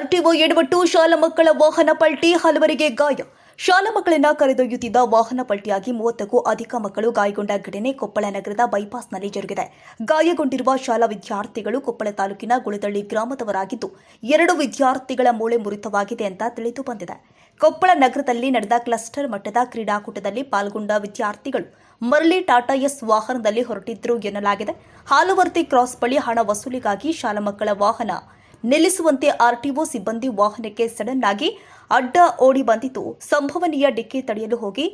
RTO ಎಡವಟ್ಟು ಶಾಲಾ ಮಕ್ಕಳ ವಾಹನ ಪಲ್ಟಿ ಹಲವರಿಗೆ ಗಾಯ. ಶಾಲಾ ಮಕ್ಕಳನ್ನ ಕರೆದೊಯ್ಯುತ್ತಿದ್ದ ವಾಹನ ಪಲ್ಟಿಯಾಗಿ ಮೂವತ್ತಕ್ಕೂ ಅಧಿಕ ಮಕ್ಕಳು ಗಾಯಗೊಂಡ ಘಟನೆ ಕೊಪ್ಪಳ ನಗರದ ಬೈಪಾಸ್ನಲ್ಲಿ ಜರುಗಿದೆ. ಗಾಯಗೊಂಡಿರುವ ಶಾಲಾ ವಿದ್ಯಾರ್ಥಿಗಳು ಕೊಪ್ಪಳ ತಾಲೂಕಿನ ಗುಳದಳ್ಳಿ ಗ್ರಾಮದವರಾಗಿದ್ದು, ಎರಡು ವಿದ್ಯಾರ್ಥಿಗಳ ಮೂಳೆ ಮುರಿತವಾಗಿದೆ ಅಂತ ತಿಳಿದು ಬಂದಿದೆ. ಕೊಪ್ಪಳ ನಗರದಲ್ಲಿ ನಡೆದ ಕ್ಲಸ್ಟರ್ ಮಟ್ಟದ ಕ್ರೀಡಾಕೂಟದಲ್ಲಿ ಪಾಲ್ಗೊಂಡ ವಿದ್ಯಾರ್ಥಿಗಳು ಮರಳಿ ಟಾಟಾ ಎಸ್ ವಾಹನದಲ್ಲಿ ಹೊರಟಿದ್ರು ಎನ್ನಲಾಗಿದೆ. ಹಾಲುವರ್ತಿ ಕ್ರಾಸ್ ಬಳಿ ಹಣ ವಸೂಲಿಗಾಗಿ ಶಾಲಾ ಮಕ್ಕಳ ವಾಹನ ನಿಲ್ಲಿಸುವಂತೆ ಆರ್ಟಿಒ ಸಿಬ್ಬಂದಿ ವಾಹನಕ್ಕೆ ಸಡನ್ ಆಗಿ ಅಡ್ಡ ಓಡಿ ಬಂದಿತು ಸಂಭವನೀಯ ಡಿಕ್ಕಿ ತಡೆಯಲು ಹೋಗಿ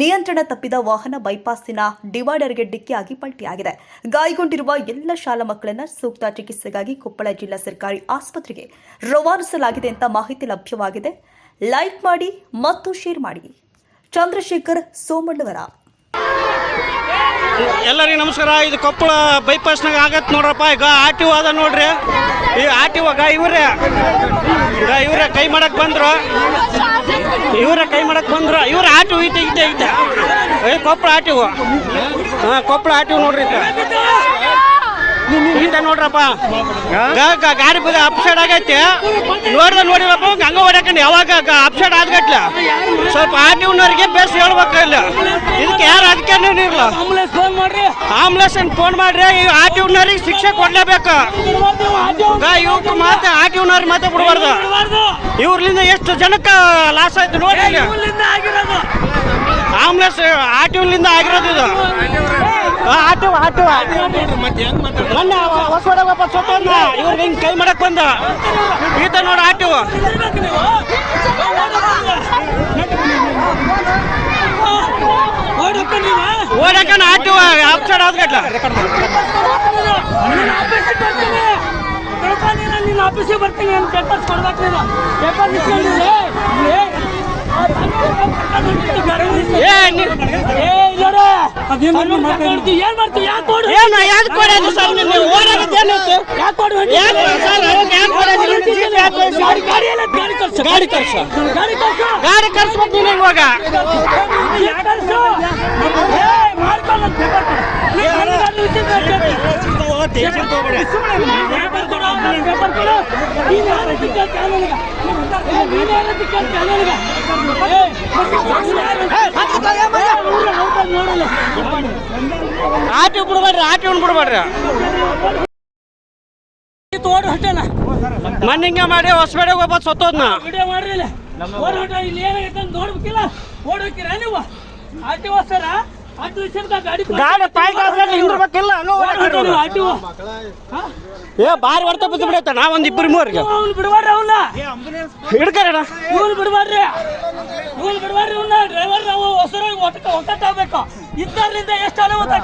ನಿಯಂತ್ರಣ ತಪ್ಪಿದ ವಾಹನ ಬೈಪಾಸ್ನ ಡಿವೈಡರ್ಗೆ ಡಿಕ್ಕಿಯಾಗಿ ಪಲ್ಟಿಯಾಗಿದೆ. ಗಾಯಗೊಂಡಿರುವ ಎಲ್ಲ ಶಾಲಾ ಮಕ್ಕಳನ್ನು ಸೂಕ್ತ ಚಿಕಿತ್ಸೆಗಾಗಿ ಕೊಪ್ಪಳ ಜಿಲ್ಲಾ ಸರ್ಕಾರಿ ಆಸ್ಪತ್ರೆಗೆ ರವಾನಿಸಲಾಗಿದೆ ಅಂತ ಮಾಹಿತಿ ಲಭ್ಯವಾಗಿದೆ. ಲೈಕ್ ಮಾಡಿ ಮತ್ತು ಶೇರ್ ಮಾಡಿ. ಚಂದ್ರಶೇಖರ್ ಸೋಮಣ್ಣವರ. ಎಲ್ಲರಿಗೂ ನಮಸ್ಕಾರ. ಇದು ಕೊಪ್ಪಳ ಬೈಪಾಸ್ನಾಗ ಆಗತ್ತೆ ನೋಡ್ರಪ್ಪ. ಈಗ ಅದ ನೋಡ್ರಿ. ಈ ಆಟಿವಾಗ ಇವ್ರೆ. ಇವ್ರೆ ಕೈ ಮಾಡಕ್ ಬಂದ್ರು. ಇವ್ರೆ ಕೈ ಮಾಡಕ್ ಬಂದ್ರು. ಇವ್ರ ಆಟಿ ಟಿ ಐತೆ ಏ ಕೊಪ್ಪಳ ಆಟಿವು. ಹಾ ಕೊಪ್ಪಳ ಆಟಿವು ನೋಡ್ರಿ ನೋಡ್ರಪ್ಪ. ಗ- ಗ- ಗಾಡಿ ಬದ ಅಪ್ಸೈಡ್ ಆಗೈತೆ. ನೋಡ್ದ ನೋಡಿರಪ್ಪ ಹಂಗ ಹೊಡ್ಯಾಕಂಡು ಯಾವಾಗ ಅಪ್ಸೈಡ್ ಆದ್ಗಟ್ಲ. ಸ್ವಲ್ಪ ಆರ್ ನೀವ್ನವ್ರಿಗೆ ಬೇಸ್ ಹೇಳ್ಬೇಕು ಇಲ್ಲ. ಇದಕ್ಕೆ ಯಾರು ಅಧಿಕಾರಿ ಇರಲ್ಲ ಆಂಬುಲೆನ್ಸ್ ಫೋನ್ ಮಾಡ್ರಿ. ಆಂಬುಲೆನ್ಸ್ ಫೋನ್ ಮಾಡ್ರಿ ಈ ಉನ್ನೋರಿಗೆ ಶಿಕ್ಷೆ ಕೊಡ್ಲೇಬೇಕು. ಇವಕ್ಕೆ ಮಾತೆ ಆರ್ ಟಿ ಉನ್ನೋರಿಗೆ ಮಾತೆ ಬಿಡಬಾರ್ದು. ಇವ್ರಿಂದ ಇವ್ರಲಿಂದ ಎಷ್ಟು ಜನಕ್ಕೆ ಲಾಸ್ ಆಯ್ತು ನೋಡಿ ಇಲ್ಲಿ. ಆಗಿರೋದು. ಆಂಬುಲೆನ್ಸ್ ಆರ್ ಟಿ ಲಿಂದ ಆಗಿರೋದು ಇದು. ಮತ್ತೆ ಟಿ ಮೊನ್ನೆ ಹೊಸವಾಡ ಇವ್ರು ಸತ್ತೋದ್ನ ಇವ್ರಿಗೆ ಹಿಂಗೆ ಕೈ ಮಾಡಕ್ ಬಂದ. ಈತ ನೋಡಿ ಆಟೋ ಓಡಕ ಆಟೋ ನೀವು ಓಡಪ್ಪ ನೀವು ಓಡಕನ ಆರ್ ಅಪ್ಸೈಡ್ ಆದ್ಗಟ್ಲ ಆಫೀಸಿಗೆ ಬರ್ತೀನಿ ಪೇಪರ್ಸ್ ಕೊಡ್ಬೇಕು ಪೇಪರ್ ಏನ್ ಮಾಡ್ತೀವಿ ಏನ್ ಮಾಡ್ತೀವಿ ಯಾಕೆ ಕೊಡು ಏನು ಯಾಕೆ ಕೊಡೋದು ಸರ್ ನೀವು ಓಡಾಡೋದು ಏನೈತೆ ಯಾಕೆ ಕೊಡು ಯಾಕೆ ಸರ್ ಅವ್ರಿಗೆ ಯಾಕೆ ಕೊಡೋದು ನೀವು ಜೀಪ್ ಯಾಕೆ ಕಳ್ಸಿ? ಗಾಡಿ ಗಾಡಿ ಎಲ್ಲ ಗಾಡಿ ಕಳ್ಸು ಗಾಡಿ ಕಳ್ಸು. ಗಾಡಿ ಕಳ್ಸು ಗಾಡಿ ಕರ್ಸ್ಬೇಕು ನೀನು ಇವಾಗ ಯಾಕೆ ಆಟಿ ಬಿಡ್ಬೇಡ್ರಿ ಆಟಿ ಬಿಡ್ಬೇಡ್ರಿ ತೋಡ್ ಹೊಟ್ಟೆನ. ಮಣ್ಣು ಹಿಂಗೆ ಮಾಡಿ ಹೊಸಬೇಡ ಒಬ್ಬ ಸತ್ತೋದ್ನ. ವಿಡಿಯೋ ಮಾಡ್ರಿ ಇಲ್ಲಿ ಓಡ್ ಹೊಟ್ಟ ಇಲ್ಲಿ ಏನಾಗೈತೆ ಅಂತ ನೋಡ್ಬೇಕಿಲ್ಲ. ಓಡ್ ಹೋಗ್ತೀರಾ ನೀವು? ಆಟಿ ಹೋಗ್ತಾರ ಹತ್ತು ಗಾಡಿ ಹಿಂದಿರ್ಬೇಕಿಲ್ಲ ಆಟಿ ಏ ಬಾರಿ ಹೊಡ್ತ ಬಿದ್ದು ಬಿಡತ್ತ ನಾ ಒಂದ್ ಇಬ್ಬರು ಮೂವರಿಗೆ ಅವ್ನು ಬಿಡಬಾರ್ರಿ ಅವನ್ನ ಹಿಡ್ಕರಣ. ಇವ್ನು ಬಿಡಬಾರ್ರಿ ಇವ್ನು ಬಿಡಬಾರ್ರಿ ಅವನ್ನ ಡ್ರೈವರ್ ನಾವು ಹೊಸರಾಗಿ ಒಟ್ಟ ಒಕ್ಕಟ್ಟಾಗಬೇಕು ಇದ್ದಾರಿಂದ ಎಷ್ಟು ಅನುಮತಿ